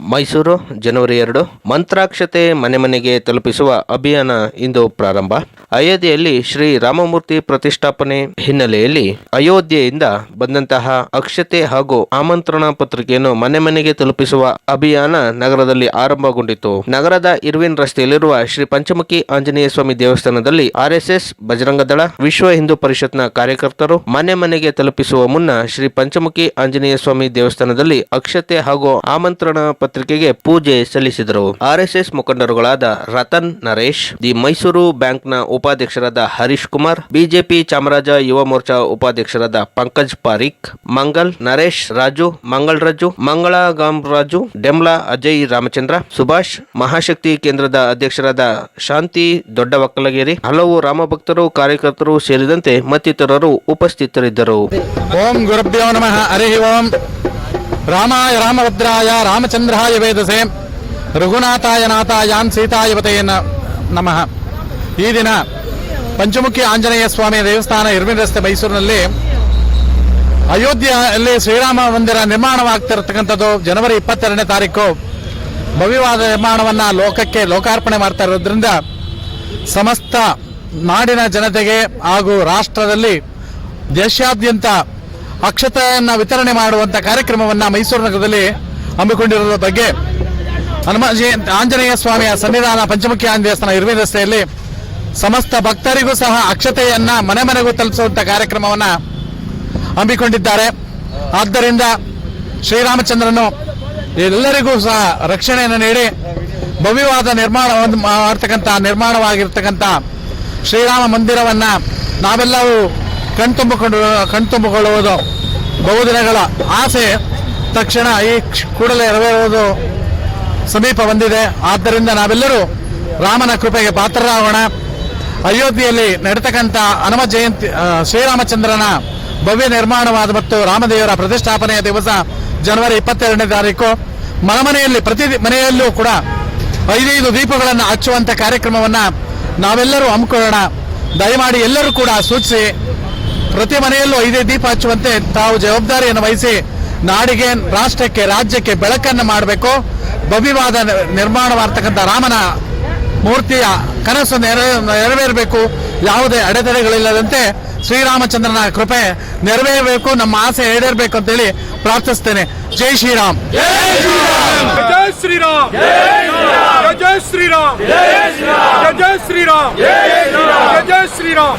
ಮೈಸೂರು, ಜನವರಿ ಎರಡು. ಮಂತ್ರಾಕ್ಷತೆ ಮನೆ ಮನೆಗೆ ತಲುಪಿಸುವ ಅಭಿಯಾನ ಇಂದು ಪ್ರಾರಂಭ. ಅಯೋಧ್ಯೆಯಲ್ಲಿ ಶ್ರೀ ರಾಮಮೂರ್ತಿ ಪ್ರತಿಷ್ಠಾಪನೆ ಹಿನ್ನೆಲೆಯಲ್ಲಿ ಅಯೋಧ್ಯೆಯಿಂದ ಬಂದಂತಹ ಅಕ್ಷತೆ ಹಾಗೂ ಆಮಂತ್ರಣ ಪತ್ರಿಕೆಯನ್ನು ಮನೆ ಮನೆಗೆ ತಲುಪಿಸುವ ಅಭಿಯಾನ ನಗರದಲ್ಲಿ ಆರಂಭಗೊಂಡಿತು ನಗರದ ಇರ್ವಿನ್ ರಸ್ತೆಯಲ್ಲಿರುವ ಶ್ರೀ ಪಂಚಮುಖಿ ಆಂಜನೇಯ ಸ್ವಾಮಿ ದೇವಸ್ಥಾನದಲ್ಲಿ ಆರ್ಎಸ್ಎಸ್ ಬಜರಂಗ ದಳ, ವಿಶ್ವ ಹಿಂದೂ ಪರಿಷತ್ನ ಕಾರ್ಯಕರ್ತರು ಮನೆ ಮನೆಗೆ ತಲುಪಿಸುವ ಮುನ್ನ ಶ್ರೀ ಪಂಚಮುಖಿ ಆಂಜನೇಯ ಸ್ವಾಮಿ ದೇವಸ್ಥಾನದಲ್ಲಿ ಅಕ್ಷತೆ ಹಾಗೂ ಆಮಂತ್ರಣ ಪತ್ರಿಕೆಗೆ ಪೂಜೆ ಸಲ್ಲಿಸಿದರು. ಆರ್ಎಸ್ಎಸ್ ಮುಖಂಡರುಗಳಾದ ರತನ್ ನರೇಶ್, ದಿ ಮೈಸೂರು ಬ್ಯಾಂಕ್ನ ಉಪಾಧ್ಯಕ್ಷರಾದ ಹರೀಶ್ ಕುಮಾರ್, ಬಿಜೆಪಿ ಚಾಮರಾಜ ಯುವ ಮೋರ್ಚಾ ಉಪಾಧ್ಯಕ್ಷರಾದ ಪಂಕಜ್ ಪಾರಿಕ್ ಮಂಗಲ್ ನರೇಶ್ ರಾಜು ಮಂಗಳ್ ರಾಜು, ಮಂಗಳ ರಾಜು, ಡೆಮ್ಲಾ ಅಜಯ್ ರಾಮಚಂದ್ರ, ಸುಭಾಷ್, ಮಹಾಶಕ್ತಿ ಕೇಂದ್ರದ ಅಧ್ಯಕ್ಷರಾದ ಶಾಂತಿ ದೊಡ್ಡ ಒಕ್ಕಲಗೇರಿ ಹಲವು ರಾಮಭಕ್ತರು, ಕಾರ್ಯಕರ್ತರು ಸೇರಿದಂತೆ ಮತ್ತಿತರರು ಉಪಸ್ಥಿತರಿದ್ದರು. ಓಂ ಗುರುಭ್ಯೋ ನಮಃ, ಹರಿ ಓಂ. ರಾಮಾಯ ರಾಮಭದ್ರಾಯ ರಾಮಚಂದ್ರಾಯ ವೇದಸೆ. ರಘುನಾಥಾಯ ನಾಥಾಯಾನ್ ಸೀತಾಯವತೆಯ ನ- ನಮಃ. ಈ ದಿನ ಪಂಚಮುಖಿ ಆಂಜನೇಯ ಸ್ವಾಮಿಯ ದೇವಸ್ಥಾನ ಇರ್ವಿನ್ ರಸ್ತೆ ಮೈಸೂರಿನಲ್ಲಿ ಅಯೋಧ್ಯೆಯಲ್ಲಿ ಶ್ರೀರಾಮ ಮಂದಿರ ನಿರ್ಮಾಣವಾಗ್ತಿರತಕ್ಕಂಥದ್ದು ಜನವರಿ ಇಪ್ಪತ್ತೆರಡನೇ ತಾರೀಕು. ಭವ್ಯವಾದ ನಿರ್ಮಾಣವನ್ನ ಲೋಕಕ್ಕೆ ಲೋಕಾರ್ಪಣೆ ಮಾಡ್ತಾ ಇರೋದ್ರಿಂದ ಸಮಸ್ತ ನಾಡಿನ ಜನತೆಗೆ ಹಾಗೂ ರಾಷ್ಟ್ರದಲ್ಲಿ ದೇಶಾದ್ಯಂತ ಅಕ್ಷತೆಯನ್ನ ವಿತರಣೆ ಮಾಡುವಂತ ಕಾರ್ಯಕ್ರಮವನ್ನ ಮೈಸೂರು ನಗರದಲ್ಲಿ ಹಮ್ಮಿಕೊಂಡಿರುವ ಬಗ್ಗೆ ಹನುಮಾನ್ ಜಯಂತಿ ಆಂಜನೇಯ ಸ್ವಾಮಿಯ ಸನ್ನಿಧಾನ ಪಂಚಮುಖಿ ದೇವಸ್ಥಾನ ಇರುವೆ ರಸ್ತೆಯಲ್ಲಿ ಸಮಸ್ತ ಭಕ್ತರಿಗೂ ಸಹ ಅಕ್ಷತೆಯನ್ನ ಮನೆ ಮನೆಗೂ ತಲುಪಿಸುವಂತ ಕಾರ್ಯಕ್ರಮವನ್ನ ಹಮ್ಮಿಕೊಂಡಿದ್ದಾರೆ. ಆದ್ದರಿಂದ ಶ್ರೀರಾಮಚಂದ್ರನು ಎಲ್ಲರಿಗೂ ಸಹ ರಕ್ಷಣೆಯನ್ನು ನೀಡಿ ಭವ್ಯವಾದ ನಿರ್ಮಾಣ ಮಾಡ್ತಕ್ಕಂಥ ನಿರ್ಮಾಣವಾಗಿರ್ತಕ್ಕಂಥ ಶ್ರೀರಾಮ ಮಂದಿರವನ್ನ ನಾವೆಲ್ಲವೂ ಕಣ್ತುಂಬಿಕೊಂಡು, ಕಣ್ತುಂಬಿಕೊಳ್ಳುವುದು ಬಹುದಿನಗಳ ಆಸೆ. ತಕ್ಷಣ ಈ ಕೂಡಲೇ ನೆರವೇರುವುದು ಸಮೀಪ ಬಂದಿದೆ. ಆದ್ದರಿಂದ ನಾವೆಲ್ಲರೂ ರಾಮನ ಕೃಪೆಗೆ ಪಾತ್ರರಾಗೋಣ. ಅಯೋಧ್ಯೆಯಲ್ಲಿ ನಡೆತಕ್ಕಂಥ ಹನುಮ ಜಯಂತಿ ಶ್ರೀರಾಮಚಂದ್ರನ ಭವ್ಯ ನಿರ್ಮಾಣವಾದ ಮತ್ತು ರಾಮದೇವರ ಪ್ರತಿಷ್ಠಾಪನೆಯ ದಿವಸ ಜನವರಿ ಇಪ್ಪತ್ತೆರಡನೇ ತಾರೀಕು. ಮನಮನೆಯಲ್ಲಿ ಪ್ರತಿ ಮನೆಯಲ್ಲೂ ಕೂಡ ಐದೈದು ದೀಪಗಳನ್ನು ಹಚ್ಚುವಂತ ಕಾರ್ಯಕ್ರಮವನ್ನು ನಾವೆಲ್ಲರೂ ಹಮ್ಮಿಕೊಳ್ಳೋಣ. ದಯಮಾಡಿ ಎಲ್ಲರೂ ಕೂಡ ಸೂಚಿಸಿ ಪ್ರತಿ ಮನೆಯಲ್ಲೂ ಐದೇ ದೀಪ ಹಚ್ಚುವಂತೆ ತಾವು ಜವಾಬ್ದಾರಿಯನ್ನು ವಹಿಸಿ ನಾಡಿಗೆ, ರಾಷ್ಟ್ರಕ್ಕೆ, ರಾಜ್ಯಕ್ಕೆ ಬೆಳಕನ್ನು ಮಾಡಬೇಕು. ಭವ್ಯವಾದ ನಿರ್ಮಾಣವಾಗ್ತಕ್ಕಂಥ ರಾಮನ ಮೂರ್ತಿಯ ಕನಸು ನೆರವೇರಬೇಕು. ಯಾವುದೇ ಅಡೆತಡೆಗಳಿಲ್ಲದಂತೆ ಶ್ರೀರಾಮಚಂದ್ರನ ಕೃಪೆ ನೆರವೇರಬೇಕು. ನಮ್ಮ ಆಸೆ ಈಡೇರಬೇಕು ಅಂತೇಳಿ ಪ್ರಾರ್ಥಿಸ್ತೇನೆ. ಜೈ ಶ್ರೀರಾಮ್. ಜಯ ಶ್ರೀರಾಮ್. ಜಯ ಶ್ರೀರಾಮ್. ಜಯ ಶ್ರೀರಾಮ್. ಜಯ ಶ್ರೀರಾಮ್. ಜಯ ಶ್ರೀರಾಮ್.